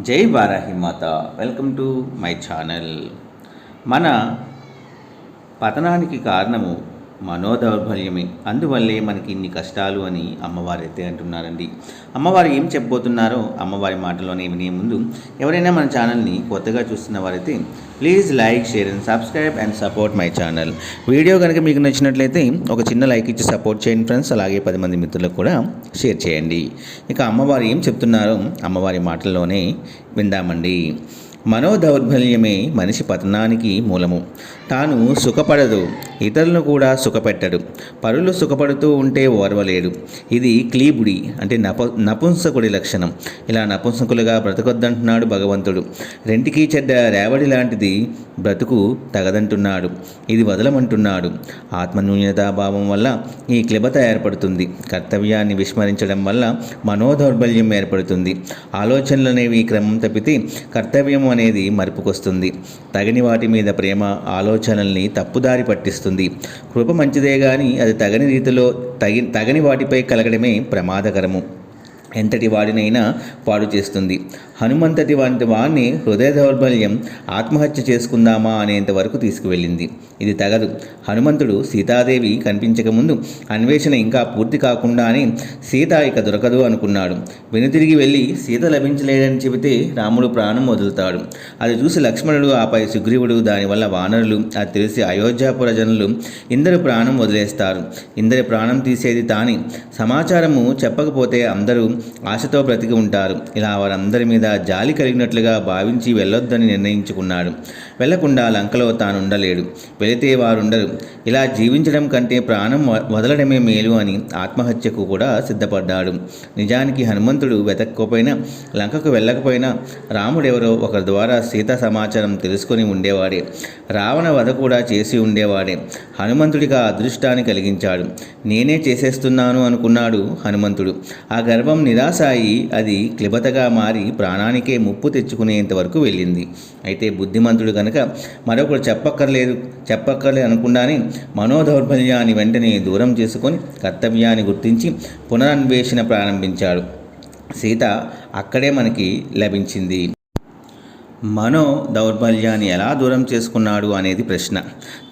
జై వారాహి మాత. Welcome to my channel. మన పతనానికి కారణము మనోదౌర్బల్యమే. అందువల్లే మనకి ఇన్ని కష్టాలు అని అమ్మవారు అయితే అంటున్నారండి. అమ్మవారు ఏం చెప్పబోతున్నారో అమ్మవారి మాటలోనే వినే ముందు ఎవరైనా మన ఛానల్ని కొత్తగా చూస్తున్న వారైతే please like share and subscribe and support my channel. Video కనుక మీకు నచ్చినట్లయితే ఒక చిన్న లైక్ ఇచ్చి సపోర్ట్ చేయండి ఫ్రెండ్స్. అలాగే పది మంది మిత్రులకు కూడా షేర్ చేయండి. ఇక అమ్మవారు ఏం చెప్తున్నారో అమ్మవారి మాటల్లోనే విందామండి. మనోదౌర్బల్యమే మనిషి పతనానికి మూలము. తాను సుఖపడదు ఇతరులను కూడా సుఖపెట్టడు. పరులు సుఖపడుతూ ఉంటే ఓర్వలేడు. ఇది క్లీబుడి అంటే నప నపుంసకుడి లక్షణం. ఇలా నపుంసకులుగా బ్రతకొద్దంటున్నాడు భగవంతుడు. రెంటికి చెడ్డ రేవడి లాంటిది బ్రతుకు తగదంటున్నాడు. ఇది వదలమంటున్నాడు. ఆత్మన్యూన్యతాభావం వల్ల ఈ క్లిబత ఏర్పడుతుంది. కర్తవ్యాన్ని విస్మరించడం వల్ల మనోదౌర్బల్యం ఏర్పడుతుంది. ఆలోచనలు అనేవి క్రమం తప్పితే కర్తవ్యం అనేది మరుపుకొస్తుంది. తగని వాటి మీద ప్రేమ ఆలోచనల్ని తప్పుదారి పట్టిస్తుంది. కృప మంచిదే కానీ అది తగని రీతిలో తగి తగని వాటిపై కలగడమే ప్రమాదకరము. ఎంతటి వాడినైనా పాడు చేస్తుంది. హనుమంతటి వంటి వాడిని హృదయ దౌర్బల్యం ఆత్మహత్య చేసుకుందామా అనేంత వరకు తీసుకువెళ్ళింది. ఇది తగదు. హనుమంతుడు సీతాదేవి కనిపించకముందు అన్వేషణ ఇంకా పూర్తి కాకుండానే సీత ఇక దొరకదు అనుకున్నాడు. వెనుతిరిగి వెళ్ళి సీత లభించలేదని చెబితే రాముడు ప్రాణం వదులుతాడు. అది చూసి లక్ష్మణుడు ఆపై సుగ్రీవుడు దానివల్ల వానరులు అది తెలిసి అయోధ్యాపుర జనులు ఇందరు ప్రాణం వదిలేస్తారు. ఇందరి ప్రాణం తీసేది తాని. సమాచారము చెప్పకపోతే అందరూ ఆశతో బ్రతికి ఉంటారు. ఇలా వారందరి మీద జాలి కలిగినట్లుగా భావించి వెళ్ళొద్దని నిర్ణయించుకున్నాడు. వెళ్ళకుండా లంకలో తాను ఉండలేడు వెళితే వారుండరు. ఇలా జీవించడం కంటే ప్రాణం వదలడమే మేలు అని ఆత్మహత్యకు కూడా సిద్ధపడ్డాడు. నిజానికి హనుమంతుడు వెతక్కపోయినా లంకకు వెళ్ళకపోయినా రాముడెవరో ఒకరి ద్వారా సీత సమాచారం తెలుసుకొని ఉండేవాడే. రావణ వధ కూడా చేసి ఉండేవాడే. హనుమంతుడికి ఆ అదృష్టాన్ని కలిగించాడు. నేనే చేసేస్తున్నాను అనుకున్నాడు హనుమంతుడు. ఆ గర్వం నిరాశ అయి అది క్లిబతగా మారి ప్రాణానికే ముప్పు తెచ్చుకునేంత వరకు వెళ్ళింది. అయితే బుద్ధిమంతుడు కనుక మరొకరు చెప్పక్కర్లేదు చెప్పక్కర్లేదు అనుకుండానే మనోదౌర్బల్యాన్ని వెంటనే దూరం చేసుకొని కర్తవ్యాన్ని గుర్తించి పునరన్వేషణ ప్రారంభించాడు. సీత అక్కడే మనకి లభించింది. మనో దౌర్బల్యాన్ని ఎలా దూరం చేసుకున్నాడు అనేది ప్రశ్న.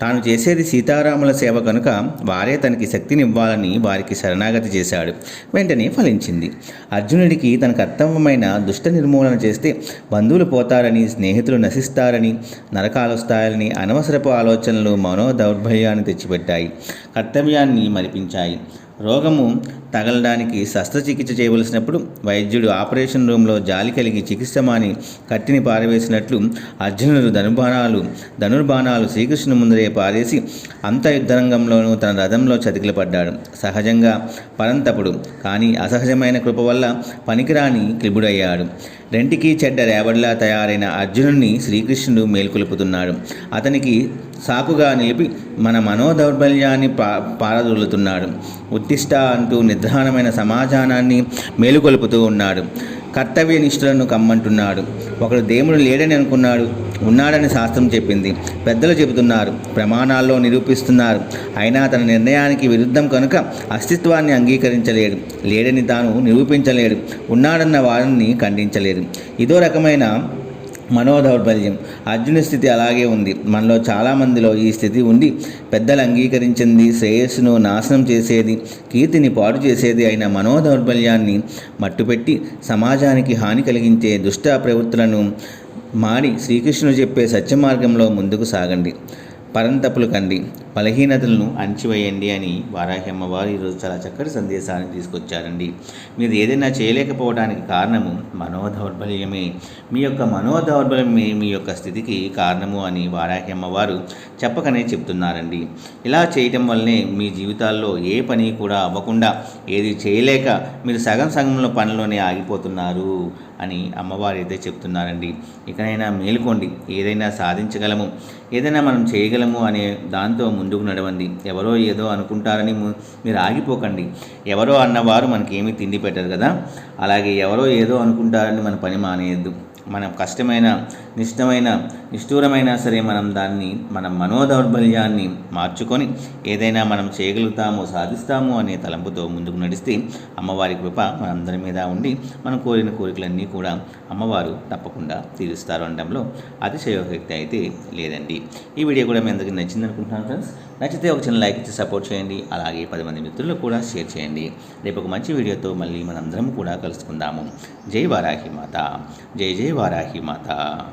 తాను చేసేది సీతారాముల సేవ కనుక వారే తనకి శక్తినివ్వాలని వారికి శరణాగతి చేశాడు. వెంటనే ఫలించింది. అర్జునుడికి తన కర్తవ్యమైన దుష్ట నిర్మూలన చేస్తే బంధువులు పోతారని స్నేహితులు నశిస్తారని నరకాలు వస్తాయని అనవసరపు ఆలోచనలు మనో దౌర్బల్యాన్ని తెచ్చిపెట్టాయి. కర్తవ్యాన్ని మరిపించాయి. రోగము తగలడానికి శస్త్రచికిత్స చేయవలసినప్పుడు వైద్యుడు ఆపరేషన్ రూమ్లో జాలి కలిగి చికిత్స మాని కత్తిని పారవేసినట్లు అర్జునుడు ధనుర్బాణాలు ధనుర్బాణాలు శ్రీకృష్ణుని ముందరే పారేసి అంతయుద్ధరంగంలోనూ తన రథంలో చతికిల పడ్డాడు సహజంగా పరంతపుడు కానీ అసహజమైన కృప వల్ల పనికిరాని క్లిబుడయ్యాడు రెంటికి చెడ్డ రేవడిలా తయారైన అర్జునుడిని శ్రీకృష్ణుడు మేల్కొలుపుతున్నాడు. అతనికి సాకుగా నిలిపి మన మనోదౌర్బల్యాన్ని పా పారదొలుతున్నాడు. ఉత్తిష్ట అంటూ నిర్ధారణమైన సమాజానాన్ని మేలుకొలుపుతూ ఉన్నాడు. కర్తవ్య నిష్ఠులను కమ్మంటున్నాడు. ఒకడు దేవుడు లేడని అనుకున్నాడు. ఉన్నాడని శాస్త్రం చెప్పింది. పెద్దలు చెబుతున్నారు. ప్రమాణాల్లో నిరూపిస్తున్నారు. అయినా తన నిర్ణయానికి విరుద్ధం కనుక అస్తిత్వాన్ని అంగీకరించలేడు. లేడని తాను నిరూపించలేడు. ఉన్నాడన్న వారిని ఖండించలేడు. ఇదో రకమైన మనోదౌర్బల్యం. అర్జుని స్థితి అలాగే ఉంది. మనలో చాలామందిలో ఈ స్థితి ఉండి పెద్దలు అంగీకరించింది శ్రేయస్సును నాశనం చేసేది కీర్తిని పాడు చేసేది అయిన మనోదౌర్బల్యాన్ని మట్టుపెట్టి సమాజానికి హాని కలిగించే దుష్ట ప్రవృత్తులను మాడి శ్రీకృష్ణుడు చెప్పే సత్య మార్గంలో ముందుకు సాగండి. పరంతపులు కండి బలహీనతలను అణచివేయండి అని వారాహి వారు ఈరోజు చాలా చక్కటి సందేశాన్ని తీసుకొచ్చారండి. మీరు ఏదైనా చేయలేకపోవడానికి కారణము మనోదౌర్బల్యమే. మీ యొక్క మనోదౌర్బల్యమే మీ యొక్క స్థితికి కారణము అని వారాహి అమ్మవారు చెప్పకనే చెప్తున్నారండి. ఇలా చేయటం వల్లనే మీ జీవితాల్లో ఏ పని కూడా అవ్వకుండా ఏది చేయలేక మీరు సగం సగంలో పనిలోనే ఆగిపోతున్నారు. అని అమ్మవారు అయితే చెప్తున్నారండి. ఇకనైనా మేలుకోండి. ఏదైనా సాధించగలము. ఏదైనా మనం చేయగలము అనే దాంతో ముందుకు నడవండి. ఎవరో ఏదో అనుకుంటారని మీరు ఆగిపోకండి. ఎవరో అన్నవారు మనకి తిండి పెట్టరు కదా. అలాగే ఎవరో ఏదో అనుకుంటారని మన పని మానేయద్దు. మనం కష్టమైన నిష్టమైన నిష్ఠూరమైనా సరే మనం దాన్ని మన మనోదౌర్బల్యాన్ని మార్చుకొని ఏదైనా మనం చేయగలుగుతాము సాధిస్తాము అనే తలంపుతో ముందుకు నడిస్తే అమ్మవారి కృప మనందరి మీద ఉండి మనం కోరిన కోరికలన్నీ కూడా అమ్మవారు తప్పకుండా తీరుస్తారు అనడంలో అతిశయోక్తి అయితే లేదండి. ఈ వీడియో కూడా మీ అందరికీ నచ్చింది అనుకుంటున్నాను ఫ్రెండ్స్. నచ్చితే ఒక చిన్న లైక్ ఇచ్చి సపోర్ట్ చేయండి. అలాగే పది మంది మిత్రులకు కూడా షేర్ చేయండి. రేపు ఒక మంచి వీడియోతో మళ్ళీ మనందరం కూడా కలుసుకుందాము. జై వారాహి మాత. జై జై వారాహి మాత